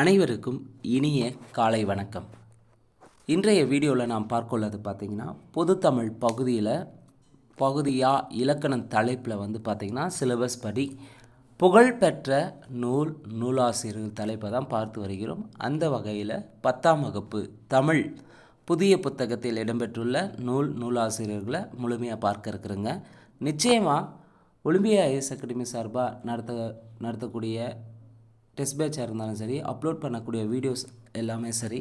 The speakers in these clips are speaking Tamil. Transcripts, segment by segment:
அனைவருக்கும் இனிய காலை வணக்கம். இன்றைய வீடியோவில் நாம் பார்க்க உள்ளது பார்த்திங்கன்னா பொதுத்தமிழ் பகுதியில் பகுதியாக இலக்கணம் தலைப்பில் வந்து பார்த்திங்கன்னா சிலபஸ் படி புகழ்பெற்ற நூல் நூலாசிரியர்கள் தலைப்பை தான் பார்த்து வருகிறோம். அந்த வகையில் பத்தாம் வகுப்பு தமிழ் புதிய புத்தகத்தில் இடம்பெற்றுள்ள நூல் நூலாசிரியர்களை முழுமையாக பார்க்க இருக்கிறோங்க. நிச்சயமாக ஒலிம்பியா ஐஎஸ் அகாடமி சார்பாக நடத்த நடத்தக்கூடிய டெஸ்ட் பேட்சாக இருந்தாலும் சரி அப்லோட் பண்ணக்கூடிய வீடியோஸ் எல்லாமே சரி.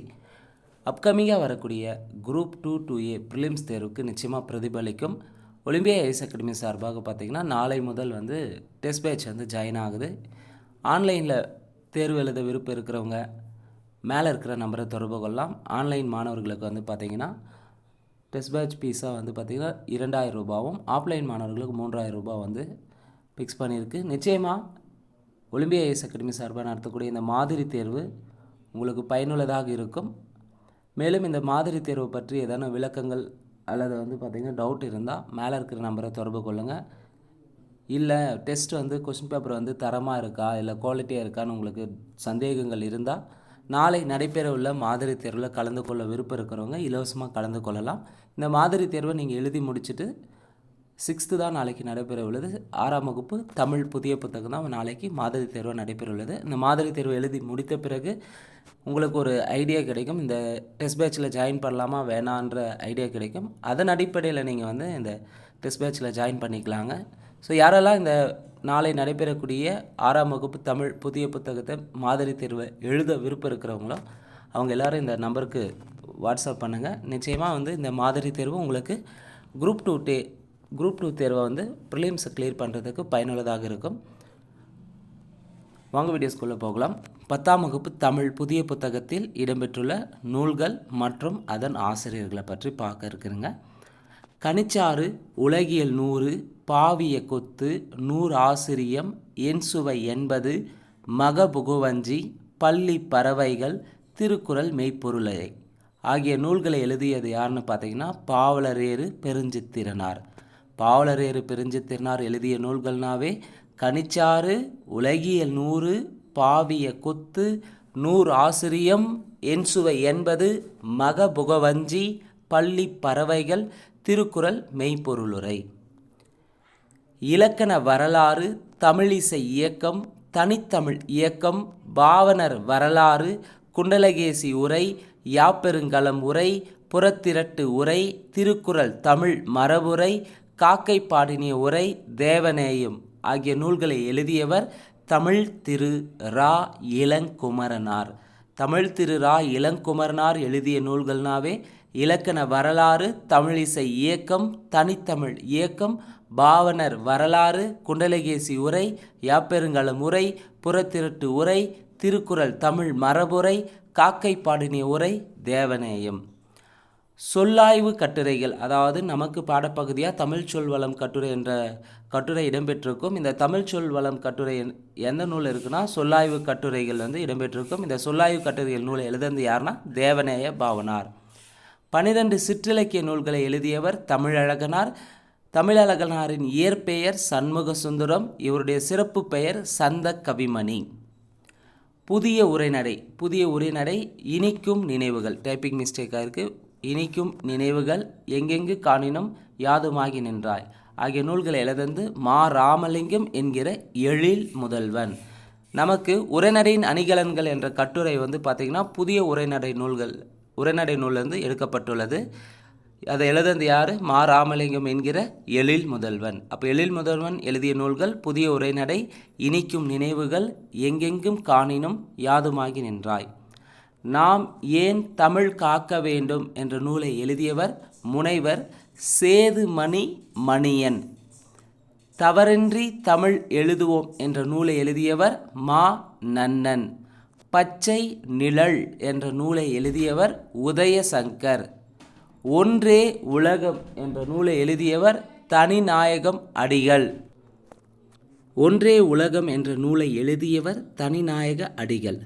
அப்கமிங்காக வரக்கூடிய group two two A prelims தேர்வுக்கு நிச்சயமாக பிரதிபலிக்கும். ஒலிம்பியா ஐஸ் அகாடமி சார்பாக பார்த்திங்கன்னா நாளை முதல் வந்து டெஸ்ட் பேட்ச் வந்து ஜாயின் ஆகுது. ஆன்லைனில் தேர்வு எழுத விருப்பம் இருக்கிறவங்க மேலே இருக்கிற நம்பரை தொடர்பு கொள்ளலாம். ஆன்லைன் மாணவர்களுக்கு வந்து பார்த்திங்கன்னா டெஸ்ட் பேட்ச் ஃபீஸாக வந்து பார்த்திங்கன்னா இரண்டாயிரம் ரூபாவும் ஆஃப்லைன் மாணவர்களுக்கு மூன்றாயிரம் ரூபாய் வந்து ஃபிக்ஸ் பண்ணியிருக்கு. நிச்சயமாக ஒலிம்பியா ஐஎஸ் அகாடமி சார்பாக நடத்தக்கூடிய இந்த மாதிரி தேர்வு உங்களுக்கு பயனுள்ளதாக இருக்கும். மேலும் இந்த மாதிரி தேர்வு பற்றி ஏதான விளக்கங்கள் அல்லது வந்து பார்த்திங்கன்னா டவுட் இருந்தால் மேலே இருக்கிற நம்பரை தொடர்பு கொள்ளுங்கள் இல்லை டெஸ்ட் வந்து கொஷின் பேப்பர் வந்து தரமாக இருக்கா? இல்லை குவாலிட்டியாக இருக்கான்னு உங்களுக்கு சந்தேகங்கள் இருந்தால் நாளை நடைபெற உள்ள மாதிரி தேர்வில் கலந்து கொள்ள விருப்பம் இருக்கிறவங்க இலவசமாக கலந்து கொள்ளலாம். இந்த மாதிரி தேர்வை நீங்கள் எழுதி முடிச்சுட்டு சிக்ஸ்த்து தான் நாளைக்கு நடைபெற உள்ளது ஆறாம் வகுப்பு தமிழ் புதிய புத்தகம் தான் நாளைக்கு மாதிரி தேர்வு நடைபெற உள்ளது இந்த மாதிரி தேர்வு எழுதி முடித்த பிறகு உங்களுக்கு ஒரு ஐடியா கிடைக்கும். இந்த டெஸ்ட் பேட்சில் ஜாயின் பண்ணலாமா வேணான்ற ஐடியா கிடைக்கும். அதன் அடிப்படையில் நீங்கள் வந்து இந்த டெஸ்ட் பேட்சில் ஜாயின் பண்ணிக்கலாங்க. ஸோ யாரெல்லாம் இந்த நாளை நடைபெறக்கூடிய ஆறாம் வகுப்பு தமிழ் புதிய புத்தகத்தை மாதிரி தேர்வை எழுத விருப்பம் இருக்கிறவங்களோ அவங்க எல்லாரும் இந்த நம்பருக்கு வாட்ஸ்அப் பண்ணுங்கள் நிச்சயமாக வந்து இந்த மாதிரி தேர்வு உங்களுக்கு குரூப் டூ டே குரூப் டூ தேர்வை வந்து ப்ரிலிம்ஸை கிளியர் பண்ணுறதுக்கு பயனுள்ளதாக இருக்கும். வாங்க வீடியோஸ்குள்ளே போகலாம். பத்தாம் வகுப்பு தமிழ் புதிய புத்தகத்தில் இடம்பெற்றுள்ள நூல்கள் மற்றும் அதன் ஆசிரியர்களை பற்றி பார்க்க இருக்கிறேங்க. கனிச்சாறு உலகியல் நூறு பாவிய கொத்து நூறு ஆசிரியம் என் சுவை என்பது மகபுகுவஞ்சி பள்ளி பறவைகள் திருக்குறள் மெய்ப்பொருளை. ஆகிய நூல்களை எழுதியது யாருன்னு பார்த்தீங்கன்னா பாவலரேறு பெருஞ்சித்திரனார். பாவலரேறு பெருஞ்சித்திரனார் எழுதிய நூல்கள்னாவே கனிச்சாறு உலகியல் நூறு பாவிய கொத்து நூறு ஆசிரியம் என்சுவை என்பது மகபுகவஞ்சி பள்ளி பறவைகள் திருக்குறள் மெய்ப்பொருளுரை. இலக்கண வரலாறு தமிழிசை இயக்கம் தனித்தமிழ் இயக்கம் பாவனர் வரலாறு குண்டலகேசி உரை யாப்பெருங்கலம் உரை புறத்திரட்டு உரை திருக்குறள் தமிழ் மரபுரை காக்கை பாடினிய உரை தேவநேயம் ஆகிய நூல்களை எழுதியவர் தமிழ் திரு. ரா. இளங்குமரனார். தமிழ் திரு. ரா. இளங்குமரனார் எழுதிய நூல்கள்னாவே இலக்கண வரலாறு தமிழிசை இயக்கம் தனித்தமிழ் இயக்கம் பாவனர் வரலாறு குண்டலகேசி உரை யாப்பெருங்கலம் உரை புறத்திரட்டு உரை திருக்குறள் தமிழ் மரபுரை காக்கை பாடினிய உரை தேவநேயம். சொல்லாய்வு கட்டுரைகள் அதாவது நமக்கு பாடப்பகுதியாக தமிழ் சொல் வளம் கட்டுரை என்ற கட்டுரை இடம்பெற்றிருக்கும். இந்த தமிழ் சொல் வளம் கட்டுரை என்- எந்த நூல் இருக்குன்னா சொல்லாய்வு கட்டுரைகள் வந்து இடம்பெற்றிருக்கும். இந்த சொல்லாய்வு கட்டுரைகள் நூலை எழுதுனது யாருன்னா தேவநேய பாவனார். பனிரெண்டு சிற்றிலக்கிய நூல்களை எழுதியவர் தமிழழகனார். தமிழழகனாரின் இயற்பெயர் சண்முக சுந்தரம் இவருடைய சிறப்பு பெயர் சந்த கவிமணி புதிய உரைநடை புதிய உரைநடை இனிக்கும் நினைவுகள். டைப்பிங் மிஸ்டேக்காக இருக்குது இனிக்கும் நினைவுகள் எங்கெங்கு காணினும் யாதுமாகி நின்றாய். ஆகிய நூல்களை எழுதந்து மா ராமலிங்கம் என்கிற எழில் முதல்வன். நமக்கு உரைநடையின் அணிகலன்கள் என்ற கட்டுரை வந்து பார்த்திங்கன்னா புதிய உரைநடை நூல்கள் உரைநடை நூலிருந்து எடுக்கப்பட்டுள்ளது. அதை எழுதந்து யார்? மா ராமலிங்கம் என்கிற எழில் முதல்வன். அப்போ எழில் முதல்வன் எழுதிய நூல்கள் புதிய உரைநடை இனிக்கும் நினைவுகள் எங்கெங்கும் காணினும் யாதுமாகி நின்றாய். நாம் ஏன் தமிழ் காக்க வேண்டும் என்ற நூலை எழுதியவர் முனைவர் சேதுமணி மணியன். தவறின்றி தமிழ் எழுதுவோம் என்ற நூலை எழுதியவர் மா. நன்னன். பச்சை நிழல் என்ற நூலை எழுதியவர் உதயசங்கர். ஒன்றே உலகம் என்ற நூலை எழுதியவர் தனிநாயகம் அடிகள். ஒன்றே உலகம் என்ற நூலை எழுதியவர் தனிநாயக அடிகள்.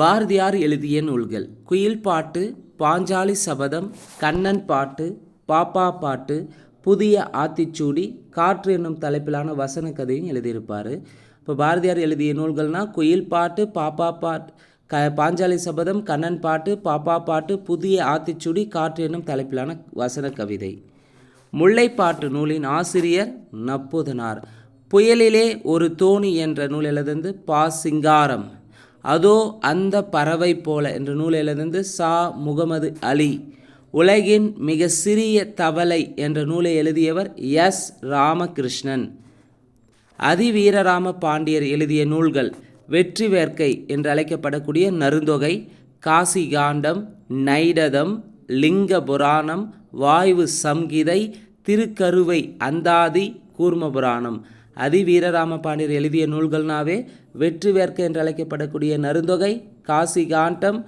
பாரதியார் எழுதிய நூல்கள். குயில் பாட்டு பாஞ்சாலி சபதம் கண்ணன் பாட்டு பாப்பா பாட்டு புதிய ஆத்திச்சூடி காற்று என்னும் தலைப்பிலான வசன கதையும் எழுதியிருப்பார். இப்போ பாரதியார் எழுதிய நூல்கள்னால் குயில் பாட்டு பாப்பா பாட்டு க பாஞ்சாலி சபதம் கண்ணன் பாட்டு பாப்பா பாட்டு புதிய ஆத்திச்சுடி காற்று என்னும் தலைப்பிலான வசன கவிதை. முல்லைப்பாட்டு நூலின் ஆசிரியர் நப்புதனார். புயலிலே ஒரு தோணி என்ற நூல் எழுதந்து பா சிங்காரம். அதோ அந்த பறவை போல என்ற நூல் சா முகமது அலி உலகின் மிக சிறிய தவளை என்ற நூலை எழுதியவர் எஸ். ராமகிருஷ்ணன். அதிவீரராம பாண்டியர் எழுதிய நூல்கள் வெற்றி வேர்க்கை என்று அழைக்கப்படக்கூடிய நருந்தொகை காசி காண்டம் நைடதம் லிங்க புராணம் வாய்வு சம்கிதை திருக்கருவை அந்தாதி கூர்ம அதி வீரராம பாண்டியர் எழுதிய நூல்கள்னாவே வெற்றி வேர்க்க என்று அழைக்கப்படக்கூடிய நருந்தொகை காசி காண்டம்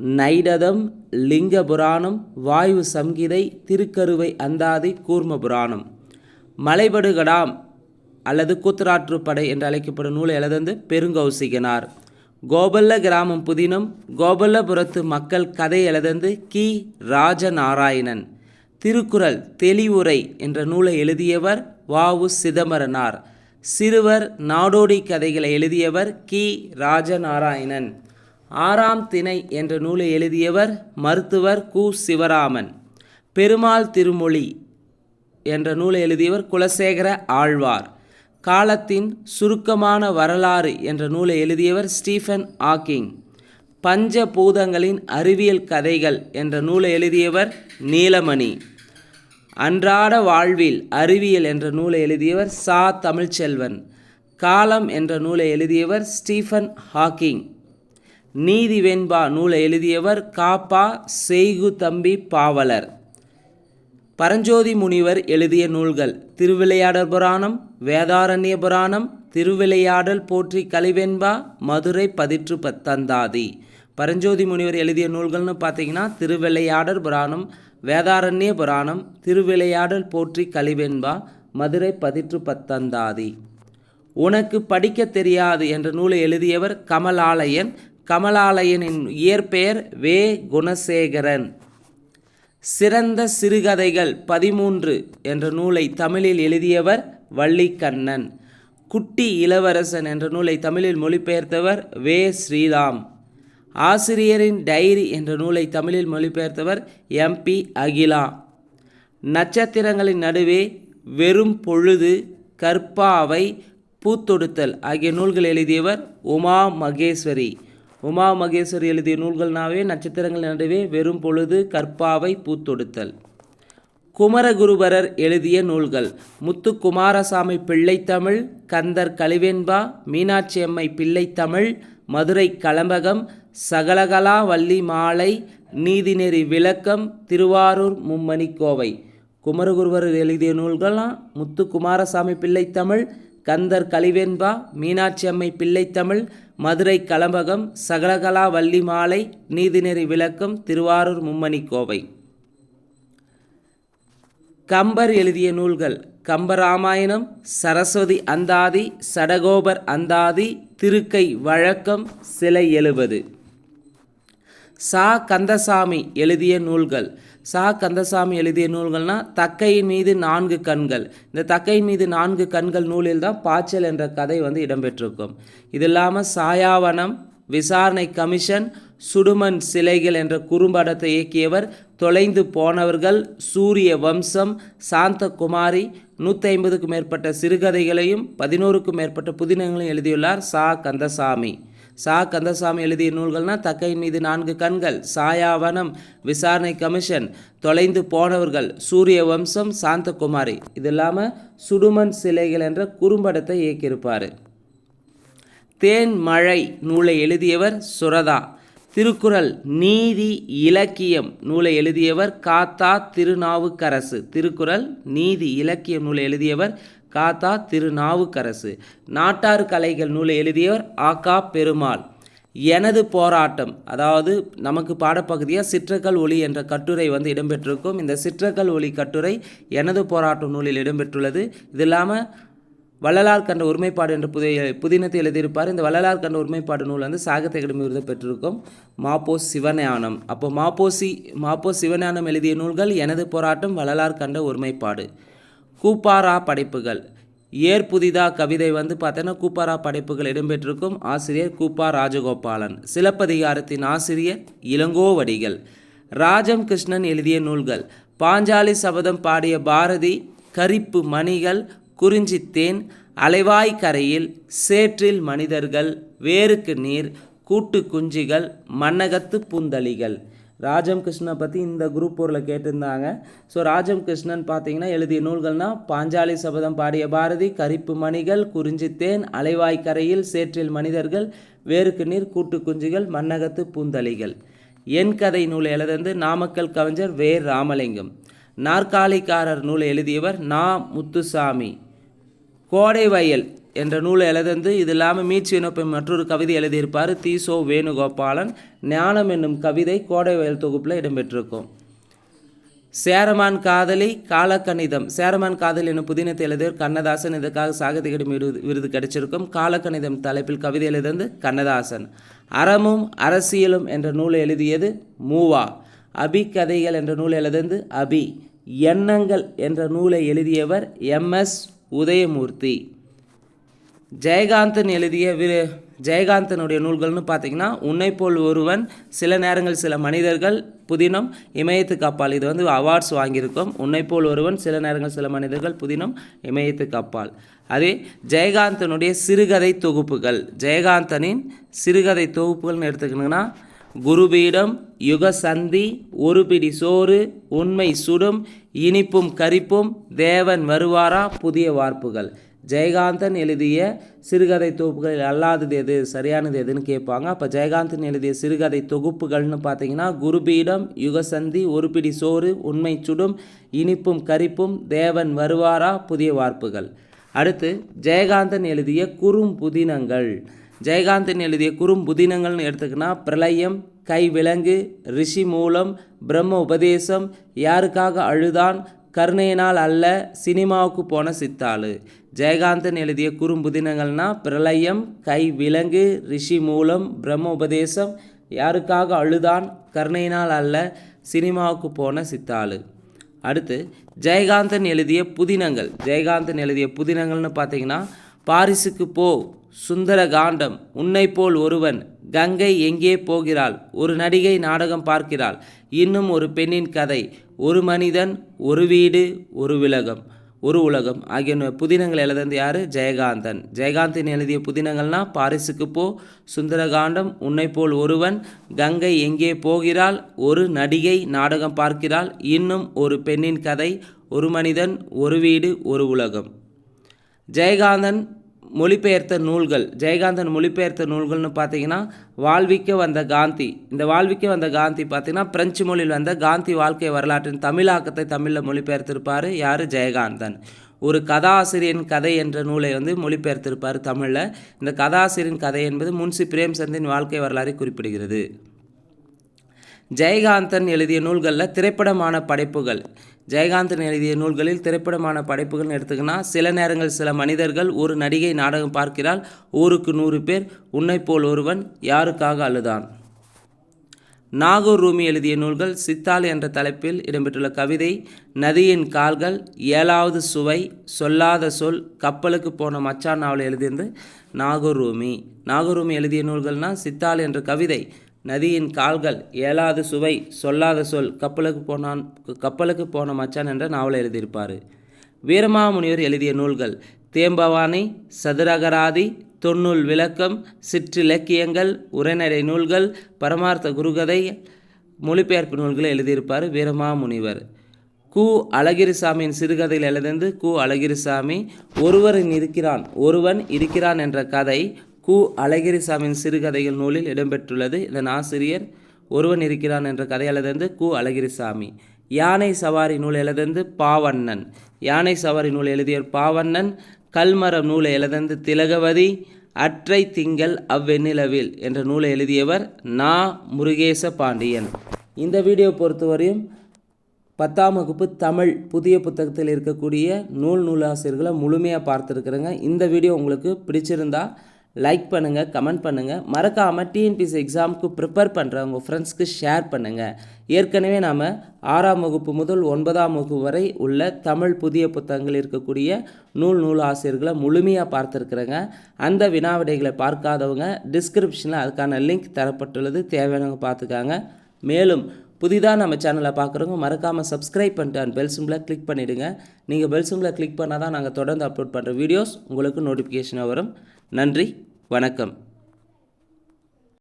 நைடதம் லிங்க புராணம் வாயு சம்கிதை திருக்கருவை அந்தாதி கூர்ம புராணம். மலைபடுகடாம் அல்லது கூத்தராற்றுப்படை என்று அழைக்கப்படும் நூலை எழுதந்து பெருங்கௌசிகனார். கோபல்ல கிராமம் புதினம் கோபல்லபுரத்து மக்கள் கதை எழுதந்து கி. ராஜநாராயணன். திருக்குறள் தெளிவுரை என்ற நூலை எழுதியவர் வாவு சிதம்பரனார். சிறுவர் நாடோடி கதைகளை எழுதியவர் கி. ராஜநாராயணன். ஆறாம் திணை என்ற நூலை எழுதியவர் மருத்துவர் கு. சிவராமன். பெருமாள் திருமொழி என்ற நூலை எழுதியவர் குலசேகர ஆழ்வார். காலத்தின் சுருக்கமான வரலாறு என்ற நூலை எழுதியவர் ஸ்டீஃபன் ஆக்கிங் பஞ்சபூதங்களின் அறிவியல் கதைகள் என்ற நூலை எழுதியவர் நீலமணி. அன்றாட வாழ்வில் அறிவியல் என்ற நூலை எழுதியவர் சா. தமிழ்ச்செல்வன் காலம் என்ற நூலை எழுதியவர் ஸ்டீஃபன் ஹாக்கிங் நீதி வெண்பா நூலை எழுதியவர் காப்பா செய்கு தம்பி பாவலர். பரஞ்சோதி முனிவர் எழுதிய நூல்கள் திருவிளையாடல் புராணம் வேதாரண்ய புராணம் திருவிளையாடல் போற்றி கலிவெண்பா மதுரை பதிற்று பத்தந்தாதி. பரஞ்சோதி முனிவர் எழுதிய நூல்கள்னு பார்த்தீங்கன்னா திருவிளையாடல் புராணம் வேதாரண்ய புராணம் திருவிளையாடல் போற்றி கலிவெண்பா மதுரை பதிற்று பத்தந்தாதி. உனக்கு படிக்க தெரியாது என்ற நூலை எழுதியவர் கமலாலயன். கமலாலயனின் இயற்பெயர் வே. குணசேகரன். சிறந்த சிறுகதைகள் பதிமூன்று என்ற நூலை தமிழில் எழுதியவர் வள்ளிக்கண்ணன். குட்டி இளவரசன் என்ற நூலை தமிழில் மொழிபெயர்த்தவர் வே. ஸ்ரீராம். ஆசிரியரின் டைரி என்ற நூலை தமிழில் மொழிபெயர்த்தவர் எம்பி அகிலா. நட்சத்திரங்களின் நடுவே வெறும் பொழுது கற்பாவை பூத்தொடுத்தல் ஆகிய நூல்கள் எழுதியவர் உமா மகேஸ்வரி. உமா மகேஸ்வரி எழுதிய நூல்கள்னாவே நட்சத்திரங்கள் நடுவே வெறும் பொழுது கற்பாவை பூத்தொடுத்தல். குமரகுருபரர் எழுதிய நூல்கள் முத்து குமாரசாமி பிள்ளைத்தமிழ் கந்தர் கலிவெண்பா மீனாட்சி அம்மை பிள்ளைத்தமிழ் மதுரை கலம்பகம் சகலகலா வள்ளி மாலை நீதிநெறி விளக்கம் திருவாரூர் மும்மணி கோவை. குமரகுருவர் எழுதிய நூல்கள்லாம் முத்து குமாரசாமி பிள்ளைத்தமிழ் கந்தர் கலிவெண்பா மீனாட்சி அம்மை பிள்ளைத்தமிழ் மதுரை கலம்பகம் சகலகலா வள்ளி மாலை நீதிநெறி விளக்கம் திருவாரூர் மும்மணி கோவை. கம்பர் எழுதிய நூல்கள் கம்பராமாயணம் சரஸ்வதி அந்தாதி சடகோபர் அந்தாதி திருக்கை வழக்கம் சிலை எழுபது. சா கந்தசாமி எழுதிய நூல்கள். சா கந்தசாமி எழுதிய நூல்கள்னா தக்கையின் மீது நான்கு கண்கள். இந்த தக்கையின் மீது நான்கு கண்கள் நூலில் தான் பாய்ச்சல் என்ற கதை வந்து இடம்பெற்றிருக்கும். இது இல்லாமல் சாயாவனம் விசாரணை கமிஷன் சுடுமண் சிலைகள் என்ற குறும்படத்தை இயக்கியவர் தொலைந்து போனவர்கள் சூரிய வம்சம் சாந்தகுமாரி நூற்றி ஐம்பதுக்கும் மேற்பட்ட சிறுகதைகளையும் பதினோருக்கும் மேற்பட்ட புதினங்களையும் எழுதியுள்ளார் சா கந்தசாமி. சா கந்தசாமி எழுதிய நூல்கள்னால் தக்கையின் மீது நான்கு கண்கள் சாயாவனம் விசாரணை கமிஷன் தொலைந்து போனவர்கள் சூரிய வம்சம் சாந்தகுமாரி. இது இல்லாமல் சுடுமண் சிலைகள் என்ற குறும்படத்தை இயக்கியிருப்பார். தேன் மழை நூலை எழுதியவர் சுரதா. திருக்குறள் நீதி இலக்கியம் நூலை எழுதியவர் காத்தா திருநாவுக்கரசு. திருக்குறள் நீதி இலக்கியம் நூலை எழுதியவர் காத்தா திருநாவுக்கரசு. நாட்டார் கலைகள் நூலை எழுதியவர் ஆகா பெருமாள். எனது போராட்டம் அதாவது நமக்கு பாடப்பகுதியாக சிற்றக்கல் ஒளி என்ற கட்டுரை வந்து இடம்பெற்றிருக்கும். இந்த சிற்றக்கல் ஒளி கட்டுரை எனது போராட்டம் நூலில் இடம்பெற்றுள்ளது. இது இல்லாமல் வள்ளலார் கண்ட ஒருமைப்பாடு என்ற புதிய புதினத்தை எழுதியிருப்பார். இந்த வள்ளலார் கண்ட ஒருமைப்பாடு நூல் வந்து சாகித்ய அகாடமி விருது பெற்றிருக்கும். மாப்போ சிவஞானம். அப்போ மாப்போசி மாப்போ சிவஞானம் எழுதிய நூல்கள் எனது போராட்டம் வள்ளலார் கண்ட ஒருமைப்பாடு. கூப்பாரா படைப்புகள். ஏர் புதிதா கவிதை வந்து பார்த்தோன்னா கூப்பாரா படைப்புகள் இடம்பெற்றிருக்கும். ஆசிரியர் கூப்பா ராஜகோபாலன். சிலப்பதிகாரத்தின் ஆசிரியர் இளங்கோவடிகள். ராஜம் கிருஷ்ணன் எழுதிய நூல்கள். பாஞ்சாலி சபதம் பாடிய பாரதி கரிப்பு மணிகள் குறிஞ்சித்தேன் அலைவாய் கரையில் சேற்றில் மனிதர்கள் வேருக்கு நீர் கூட்டு குஞ்சிகள் மன்னகத்து பூந்தளிகள். ராஜம் கிருஷ்ணனை பற்றி இந்த குரூப் போரில் கேட்டிருந்தாங்க. ஸோ ராஜம் கிருஷ்ணன் பார்த்தீங்கன்னா எழுதிய நூல்கள்னா பாஞ்சாலி சபதம் பாடிய பாரதி கரிப்பு மணிகள் குறிஞ்சித்தேன் அலைவாய்க்கரையில் சேற்றில் மனிதர்கள் வேருக்கு நீர் கூட்டு குஞ்சுகள் மன்னகத்து பூந்தளிகள். என் கதை நூல் எழுதந்து நாமக்கல் கவிஞர் வே. ராமலிங்கம். நாற்காலிக்காரர் நூலை எழுதியவர் நா. முத்துசாமி. கோடை வயல் என்ற நூலை எழுதந்து இது இல்லாமல் மீட்சி இனப்பெண் மற்றொரு கவிதை எழுதியிருப்பார் தீசோ வேணுகோபாலன். ஞானம் என்னும் கவிதை கோடை வயல் தொகுப்பில் இடம்பெற்றிருக்கும். சேரமான் காதலி காலக்கணிதம். சேரமான் காதலி என்னும் புதினத்தை எழுதியவர் கண்ணதாசன். இதற்காக சாகித்ய அகாடமி விருது விருது கிடைச்சிருக்கும். காலக்கணிதம் தலைப்பில் கவிதை எழுதியது கண்ணதாசன். அறமும் அரசியலும் என்ற நூலை எழுதியது மூவா. அபி கதைகள் என்ற நூலை எழுதியது அபி. எண்ணங்கள் என்ற நூலை எழுதியவர் எம்எஸ் உதயமூர்த்தி. ஜெயகாந்தன் எழுதிய விரு ஜெயகாந்தனுடைய நூல்கள்னு பார்த்தீங்கன்னா உன்னை போல் ஒருவன் சில நேரங்கள் சில மனிதர்கள் புதினம் இமயத்துக்கு அப்பால். இது வந்து அவார்ட்ஸ் வாங்கியிருக்கோம். உன்னை போல் ஒருவன் சில நேரங்கள் சில மனிதர்கள் புதினம் இமயத்துக்கு அப்பால். அதே ஜெயகாந்தனுடைய சிறுகதை தொகுப்புகள். ஜெயகாந்தனின் சிறுகதை தொகுப்புகள்னு எடுத்துக்கணுங்கன்னா குருபீடம் யுகசந்தி ஒரு பிடி சோறு உண்மை சுடும் இனிப்பும் கரிப்பும் தேவன் வருவாரா? புதிய வார்ப்புகள். ஜெயகாந்தன் எழுதிய சிறுகதை தொகுப்புகள் அல்லாதது எது சரியானது எதுன்னு கேட்பாங்க. அப்போ ஜெயகாந்தன் எழுதிய சிறுகதை தொகுப்புகள்னு பார்த்தீங்கன்னா குருபீடம் யுகசந்தி ஒரு பிடி சோறு உண்மை சுடும் இனிப்பும் கரிப்பும் தேவன் வருவாரா புதிய வார்ப்புகள். அடுத்து ஜெயகாந்தன் எழுதிய குறும்புதினங்கள் ஜெயகாந்தன் எழுதிய குறும்புதினங்கள்னு எடுத்துக்கினா பிரளயம் கை விலங்கு ரிஷி மூலம் பிரம்ம உபதேசம் யாருக்காக அழுதான் கருணையினால் அல்ல சினிமாவுக்கு போன சித்தாளு. ஜெயகாந்தன் எழுதிய குறும்புதினங்கள்னா பிரளயம் கை விலங்கு ரிஷி மூலம் பிரம்ம உபதேசம் யாருக்காக அழுதான் கருணையினால் அல்ல சினிமாவுக்கு போன சித்தாளு. அடுத்து ஜெயகாந்தன் எழுதிய புதினங்கள். ஜெயகாந்தன் எழுதிய புதினங்கள்னு பார்த்தீங்கன்னா பாரிசுக்கு போ சுந்தர காண்டம் உன்னை போல் ஒருவன் கங்கை எங்கே போகிறாள் ஒரு நடிகை நாடகம் பார்க்கிறாள் இன்னும் ஒரு பெண்ணின் கதை ஒரு மனிதன் ஒரு வீடு ஒரு விலகம். ஒரு உலகம். ஆகிய புதினங்கள் எழுதந்து யார்? ஜெயகாந்தன். ஜெயகாந்தன் எழுதிய புதினங்கள்னா பாரிசுக்கு போ சுந்தரகாண்டம் உன்னை போல் ஒருவன் கங்கை எங்கே போகிறாள்? ஒரு நடிகை நாடகம் பார்க்கிறாள். இன்னும் ஒரு பெண்ணின் கதை ஒரு மனிதன் ஒரு வீடு ஒரு உலகம். ஜெயகாந்தன் மொழிபெயர்த்த நூல்கள் ஜெயகாந்தன் மொழிபெயர்த்த நூல்கள்னு பார்த்தீங்கன்னா வாழ்விக்க வந்த காந்தி. இந்த வாழ்விக்க வந்த காந்தி பார்த்தீங்கன்னா பிரெஞ்சு மொழியில் வந்த காந்தி வாழ்க்கை வரலாற்றின் தமிழாக்கத்தை தமிழில் மொழிபெயர்த்திருப்பார் யார்? ஜெயகாந்தன். ஒரு கதாசிரியன் கதை என்ற நூலை வந்து மொழிபெயர்த்திருப்பார் தமிழில். இந்த கதாசிரியன் கதை என்பது முன்சி பிரேம்சந்தின் வாழ்க்கை வரலாறை குறிப்பிடுகிறது. ஜெயகாந்தன் எழுதிய நூல்களில் திரைப்படமான படைப்புகள். ஜெயகாந்தன் எழுதிய நூல்களில் திரைப்படமான படைப்புகள்னு எடுத்துக்கினா சில நேரங்கள் சில மனிதர்கள் ஒரு நடிகை நாடகம் பார்க்கிறாள் ஊருக்கு நூறு பேர் உன்னை போல் ஒருவன் யாருக்காக அழுதான்? நாகூர் ரூமி எழுதிய நூல்கள் சித்தால் என்ற தலைப்பில் இடம்பெற்றுள்ள கவிதை நதியின் கால்கள் ஏழாவது சுவை சொல்லாத சொல் கப்பலுக்கு போன மச்சான் நாவல் எழுதியிருந்து நாகூர் ரூமி. நாகூர் ரூமி எழுதிய நூல்கள்னால் சித்தால் என்ற கவிதை நதியின் கால்கள் ஏழாவது சுவை சொல்லாத சொல் கப்பலுக்கு போனான் கப்பலுக்கு போன மச்சான் என்ற நாவலை எழுதியிருப்பார். வீரமாமுனிவர் எழுதிய நூல்கள் தேம்பவானி சதுரகராதி தொன்னூல் விளக்கம் சிற்றிலக்கியங்கள் உரைநடை நூல்கள் பரமார்த்த குருகதை மொழிபெயர்ப்பு நூல்களை எழுதியிருப்பார் வீரமாமுனிவர். கு. அழகிரிசாமியின் சிறுகதையில் எழுதிருந்து கு. அழகிரிசாமி ஒருவன் இருக்கிறான் ஒருவன் இருக்கிறான் என்ற கதை கு அழகிரிசாமியின் சிறுகதைகள் நூலில் இடம்பெற்றுள்ளது. இதன் ஆசிரியர் ஒருவன் இருக்கிறான் என்ற கதை எழுதந்து கு அழகிரிசாமி. யானை சவாரி நூல் எழுதந்து பாவண்ணன். யானை சவாரி நூல் எழுதியவர் பாவண்ணன். கல்மரம் நூலை எழுதந்து திலகவதி. அற்றை திங்கள் அவ்வெண்ணிலவில் என்ற நூலை எழுதியவர் நா. முருகேச பாண்டியன் இந்த வீடியோ பொறுத்தவரையும் பத்தாம் வகுப்பு தமிழ் புதிய புத்தகத்தில் இருக்கக்கூடிய நூல் நூலாசிரியர்களை முழுமையாக பார்த்துருக்குறேங்க. இந்த வீடியோ உங்களுக்கு பிடிச்சிருந்தா லைக் பண்ணுங்கள் கமெண்ட் பண்ணுங்கள் மறக்காமல் டிஎன்பிசி எக்ஸாமுக்கு ப்ரிப்பேர் பண்ணுற உங்கள் ஃப்ரெண்ட்ஸ்க்கு ஷேர் பண்ணுங்கள் ஏற்கனவே நாம் ஆறாம் வகுப்பு முதல் ஒன்பதாம் வகுப்பு வரை உள்ள தமிழ் புதிய புத்தகங்கள் இருக்கக்கூடிய நூல் நூல் ஆசிரியர்களை முழுமையாக பார்த்துருக்குறேங்க. அந்த வினாவிடைகளை பார்க்காதவங்க டிஸ்கிரிப்ஷனில் அதுக்கான லிங்க் தரப்பட்டுள்ளது தேவையானவங்க பார்த்துக்காங்க. மேலும் புதிதாக நம்ம சேனலை பார்க்குறவங்க மறக்காமல் சப்ஸ்கிரைப் பண்ணிட்டு அண்ட் பெல் சிம்பிளை கிளிக் பண்ணிவிடுங்க நீங்கள் பெல் சிம்பிளை கிளிக் பண்ணால் தான் நாங்கள் தொடர்ந்து அப்லோட் பண்ணுற வீடியோஸ் உங்களுக்கு நோட்டிஃபிகேஷனாக வரும். நன்றி வணக்கம்.